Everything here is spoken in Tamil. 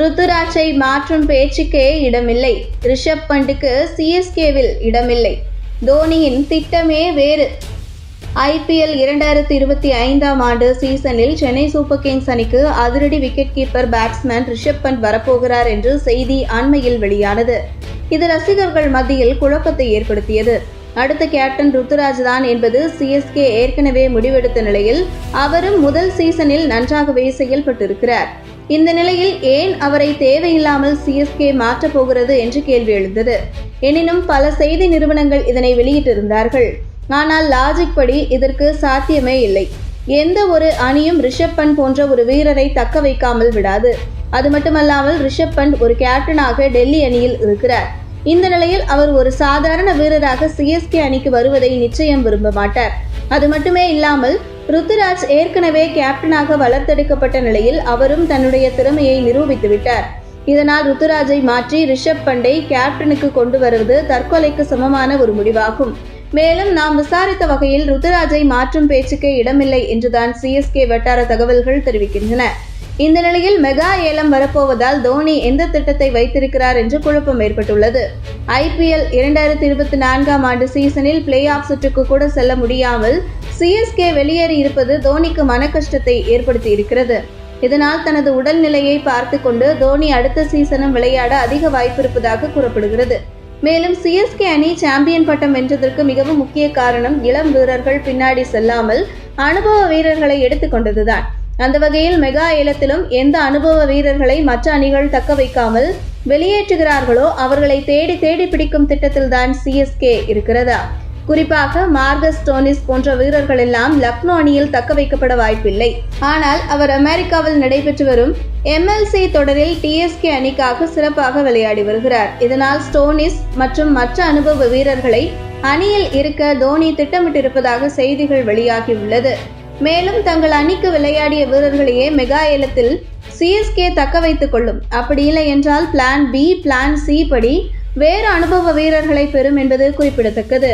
ருத்துராஜை மாற்றும் பேச்சுக்கே இடமில்லை. ரிஷப் பண்டுக்கு சிஎஸ்கேவில் இடமில்லை. தோனியின் திட்டமே வேறு. ஐபிஎல் இரண்டாயிரத்தி இருபத்தி ஐந்தாம் ஆண்டு சீசனில் சென்னை சூப்பர் கிங்ஸ் அணிக்கு அதிரடி wicket keeper batsman Rishabh Pant வரப்போகிறார் என்று செய்தி அண்மையில் வெளியானது. இது ரசிகர்கள் மத்தியில் குழப்பத்தை ஏற்படுத்தியது. அடுத்த கேப்டன் ருத்துராஜ் தான் என்பது சிஎஸ்கே ஏற்கனவே முடிவெடுத்த நிலையில் அவரும் முதல் சீசனில் நன்றாகவே செயல்பட்டிருக்கிறார். இந்த நிலையில் ஏன் அவரை தேவையில்லாமல் சிஎஸ்கே மாற்றப் போகிறது என்று கேள்வி எழுந்தது. எனினும் பல செய்தி நிறுவனங்கள் இதனை வெளியிட்டிருந்தார்கள். ஆனால் லாஜிக் படி இதற்கு சாத்தியமே இல்லை. எந்த ஒரு அணியும் ரிஷப் பண்ட் போன்ற ஒரு வீரரை தக்க வைக்காமல் விடாது. அது மட்டுமல்லாமல் ரிஷப் பண்ட் ஒரு கேப்டனாக டெல்லி அணியில் இருக்கிறார். இந்த நிலையில் அவர் ஒரு சாதாரண வீரராக சிஎஸ்கே அணிக்கு வருவதை நிச்சயம் விரும்ப மாட்டார். அது மட்டுமே இல்லாமல் ருத்துராஜ் ஏற்கனவே கேப்டனாக வளர்த்தெடுக்கப்பட்ட நிலையில் அவரும் தன்னுடைய திறமையை நிரூபித்து விட்டார். இதனால் ருத்துராஜை மாற்றி ரிஷப் பண்டை கேப்டனுக்கு கொண்டு வருவது தற்கொலைக்கு சமமான ஒரு முடிவாகும். மேலும் நாம் விசாரித்த வகையில் ருத்துராஜை மாற்றும் பேச்சுக்கே இடமில்லை என்றுதான் சிஎஸ்கே வட்டார தகவல்கள் தெரிவிக்கின்றன. இந்த நிலையில் மெகா ஏலம் வரப்போவதால் தோனி எந்த திட்டத்தை வைத்திருக்கிறார் என்று குழப்பம் ஏற்பட்டுள்ளது. ஐபிஎல் இரண்டாயிரத்தி இருபத்தி நான்காம் ஆண்டு சீசனில் பிளே ஆஃப் சுற்றுக்கு கூட செல்ல முடியாமல் சிஎஸ்கே வெளியேறி இருப்பது தோனிக்கு மனக்கஷ்டத்தை ஏற்படுத்தி இருக்கிறது. இதனால் தனது உடல்நிலையை பார்த்து கொண்டு தோனி அடுத்த சீசனும் விளையாட அதிக வாய்ப்பு இருப்பதாக கூறப்படுகிறது. மேலும் சிஎஸ்கே அணி சாம்பியன் பட்டம் வென்றதற்கு மிகவும் முக்கிய காரணம் இளம் வீரர்கள் பின்னாடி செல்லாமல் அனுபவ வீரர்களை எடுத்துக்கொண்டதுதான் அந்த வகையில் மெகா ஏலத்திலும் எந்த அனுபவ வீரர்களை மற்ற அணிகள் தக்க வைக்காமல் வெளியேற்றுகிறார்களோ அவர்களை தேடி தேடி பிடிக்கும் திட்டத்தில்தான் சிஎஸ்கே இருக்கிறதா? குறிப்பாக மார்கஸ் டோனிஸ் போன்ற வீரர்கள் எல்லாம் லக்னோ அணியில் தக்க வைக்கப்பட வாய்ப்பில்லை. ஆனால் அவர் அமெரிக்காவில் நடைபெற்று வரும் எம்எல்சி தொடரில் டிஎஸ்கே அணிக்காக சிறப்பாக விளையாடி வருகிறார். இதனால் ஸ்டோனிஸ் மற்றும் மற்ற அனுபவ வீரர்களை அணியில் இருக்க தோனி திட்டமிட்டிருப்பதாக செய்திகள் வெளியாகியுள்ளது. மேலும் தங்கள் அணிக்கு விளையாடிய வீரர்களையே மெகா ஏலத்தில் சிஎஸ்கே தக்க வைத்துக் கொள்ளும். அப்படி இல்லை என்றால் பிளான் பி பிளான் சி படி வேறு அனுபவ வீரர்களை பெறும் என்பது குறிப்பிடத்தக்கது.